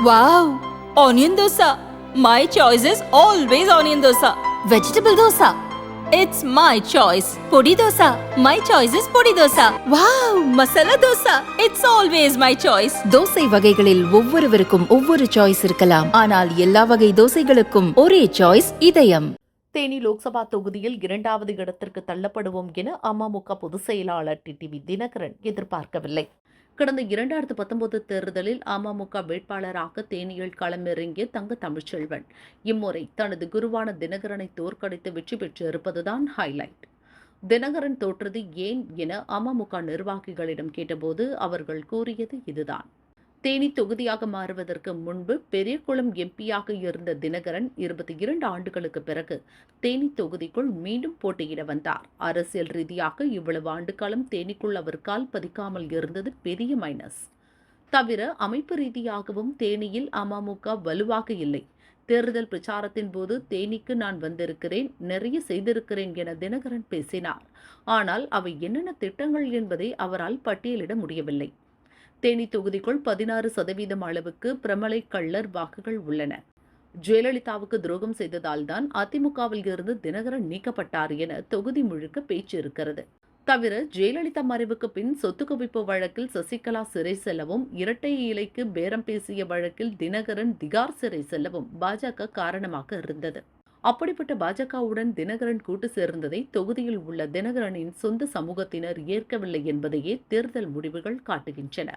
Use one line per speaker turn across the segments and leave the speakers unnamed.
Wow! Onion dosa. My choice is always onion dosa.
Vegetable dosa.
It's my choice. Podi dosa. My choice is podi dosa. Wow! Masala dosa. It's always my choice.
Dosa வகைகளில் ஒவ்வொருவருக்கும் ஒவ்வொரு choice இருக்கலாம் ஆனால் எல்லா வகை தோசைகளுக்கும் ஒரே choice இதயம்
தேனி லோக்சபா தொகுதியில் இரண்டாவது இடத்திற்கு தள்ளப்படுவோம் என அமமுக பொதுச் செயலாளர் டிடிவி தினகரன் எதிர்பார்க்கவில்லை கடந்த இரண்டாயிரத்து பத்தொன்பது தேர்தலில் அமமுக வேட்பாளராக தேனியில் களமிறங்கிய தங்க தமிழ்ச்செல்வன். இம்முறை தனது குருவான தினகரனை தோற்கடித்து வெற்றி பெற்றிருப்பதுதான் ஹைலைட் தினகரன் தோற்றது ஏன் என அமமுக நிர்வாகிகளிடம் கேட்டபோது அவர்கள் கூறியது இதுதான். தேனி தொகுதியாக மாறுவதற்கு முன்பு பெரியகுளம் எம்பியாக இருந்த தினகரன் இருபத்தி இரண்டு ஆண்டுகளுக்கு பிறகு தேனி தொகுதிக்குள் மீண்டும் போட்டியிட வந்தார். அரசியல் ரீதியாக இவ்வளவு ஆண்டு காலம் தேனிக்குள் அவர் கால் பதிக்காமல் இருந்தது பெரிய மைனஸ் தவிர அமைப்பு ரீதியாகவும் தேனியில் அமமுக வலுவாக இல்லை. தேர்தல் பிரச்சாரத்தின் போது தேனிக்கு நான் வந்திருக்கிறேன் நிறைய செய்திருக்கிறேன் என தினகரன் பேசினார். ஆனால் அவை என்னென்ன திட்டங்கள் என்பதை அவரால் பட்டியலிட முடியவில்லை. தேனி தொகுதிக்குள் பதினாறு சதவீதம் அளவுக்கு பிரமலை கள்ளர் வாக்குகள் உள்ளன. ஜெயலலிதாவுக்கு துரோகம் செய்ததால் தான் அதிமுகவில் இருந்து தினகரன் நீக்கப்பட்டார் என தொகுதி முழுக்க பேச்சு இருக்கிறது. தவிர ஜெயலலிதா மறைவுக்கு பின் சொத்து குவிப்பு வழக்கில் சசிகலா சிறை செல்லவும் இரட்டை இலைக்கு பேரம் பேசிய வழக்கில் தினகரன் திகார் சிறை செல்லவும் பாஜக காரணமாக இருந்தது. அப்படிப்பட்ட பாஜகவுடன் தினகரன் கூட்டு சேர்ந்ததை தொகுதியில் உள்ள தினகரனின் சொந்த சமூகத்தினர் ஏற்கவில்லை என்பதையே தேர்தல் முடிவுகள் காட்டுகின்றன.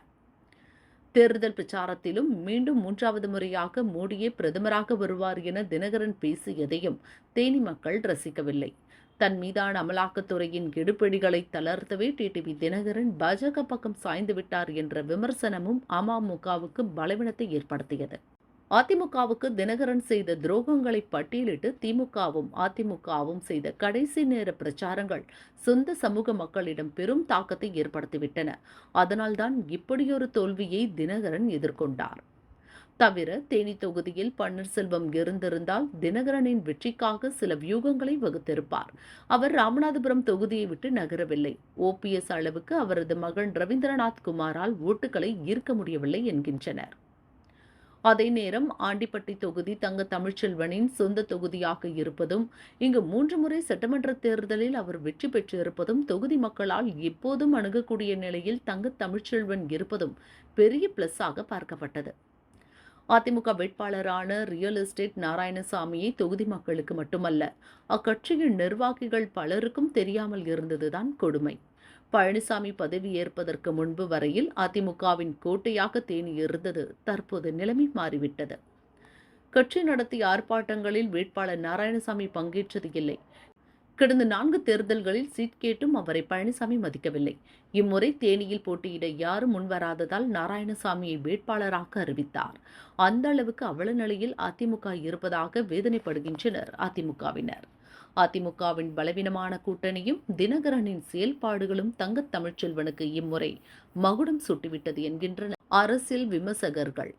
தேர்தல் பிரச்சாரத்திலும் மீண்டும் மூன்றாவது முறையாக மோடியே பிரதமராக வருவார் என தினகரன் பேசியதையும் தேனி மக்கள் ரசிக்கவில்லை. தன் மீதான அமலாக்கத்துறையின் எடுப்பிடிகளை தளர்த்தவே டிடிவி தினகரன் பாஜக பக்கம் சாய்ந்து விட்டார் என்ற விமர்சனமும் அமமுகவுக்கு பலவீனத்தை ஏற்படுத்தியது. அதிமுகவுக்கு தினகரன் செய்த துரோகங்களை பட்டியலிட்டு திமுகவும் அதிமுகவும் செய்த கடைசி நேர பிரச்சாரங்கள் சொந்த சமூக மக்களிடம் பெரும் தாக்கத்தை ஏற்படுத்திவிட்டன. அதனால்தான் இப்படியொரு தோல்வியை தினகரன் எதிர்கொண்டார். தவிர தேனி தொகுதியில் பன்னீர்செல்வம் இருந்திருந்தால் தினகரனின் வெற்றிக்காக சில வியூகங்களை வகுத்திருப்பார். அவர் ராமநாதபுரம் தொகுதியை விட்டு நகரவில்லை. ஓபிஎஸ் அளவுக்கு அவரது மகன் ரவீந்திரநாத் குமாரால் ஓட்டுகளை ஈர்க்க முடியவில்லை என்கின்றனர். அதே நேரம் ஆண்டிப்பட்டி தொகுதி தங்க தமிழ்ச்செல்வனின் சொந்த தொகுதியாக இருப்பதும் இங்கு மூன்று முறை சட்டமன்ற தேர்தலில் அவர் வெற்றி பெற்றிருப்பதும் தொகுதி மக்களால் எப்போதும் அணுகக்கூடிய நிலையில் தங்க தமிழ்ச்செல்வன் இருப்பதும் பெரிய பிளஸ்ஸாக பார்க்கப்பட்டது. அதிமுக வேட்பாளரான ரியல் எஸ்டேட் நாராயணசாமியை தொகுதி மக்களுக்கு மட்டுமல்ல அக்கட்சியின் நிர்வாகிகள் பலருக்கும் தெரியாமல் இருந்ததுதான் கொடுமை. பழனிசாமி பதவியேற்பதற்கு முன்பு வரையில் அதிமுகவின் கோட்டையாக தேனி இருந்தது தற்போது நிலைமை மாறிவிட்டது. கட்சி நடத்திய ஆர்ப்பாட்டங்களில் வேட்பாளர் நாராயணசாமி பங்கேற்றது இல்லை. கடந்த நான்கு தேர்தல்களில் சீட் கேட்டும் அவரை பழனிசாமி மதிக்கவில்லை. இம்முறை தேனியில் போட்டியிட யாரும் முன்வராததால் நாராயணசாமியை வேட்பாளராக அறிவித்தார். அந்த அளவுக்கு அவல நிலையில் அதிமுக இருப்பதாக வேதனைப்படுகின்றனர் அதிமுகவினர். அதிமுகவின் பலவீனமான கூட்டணியும் தினகரனின் செயல்பாடுகளும் தங்கத் தமிழ்ச்செல்வனுக்கு இம்முறை மகுடம் சுட்டிவிட்டது என்கின்றனர் அரசியல் விமர்சகர்கள்.